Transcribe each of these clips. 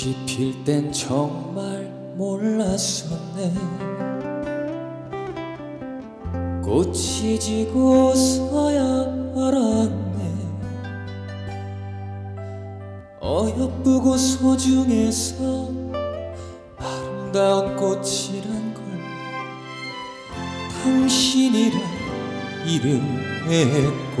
꽃이 필 땐 정말 몰랐었네. 꽃이 지고서야 알았네. 어여쁘고 소중해서 아름다운 꽃이란 걸 당신이란 이름했고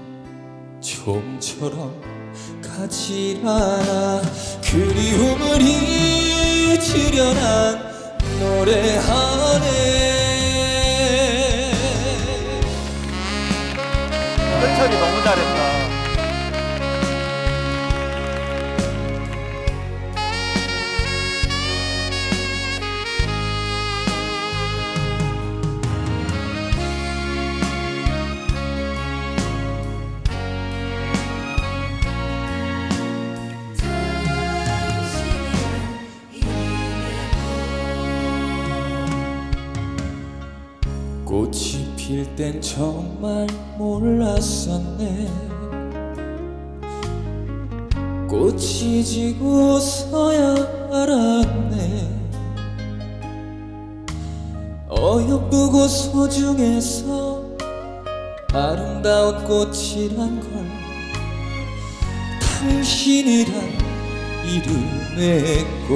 좀처럼 가지 않아 그리움을 잊으려난 노래 하네 끝철이 너무 잘했다. 꽃이 필 땐 정말 몰랐었네. 꽃이 지고서야 알았네. 어여쁘고 소중해서 아름다운 꽃이란 걸 당신이란 이름했고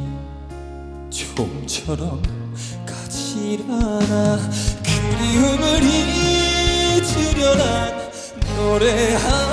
좀처럼 가지 않아 그리움을 잊으려난 노래하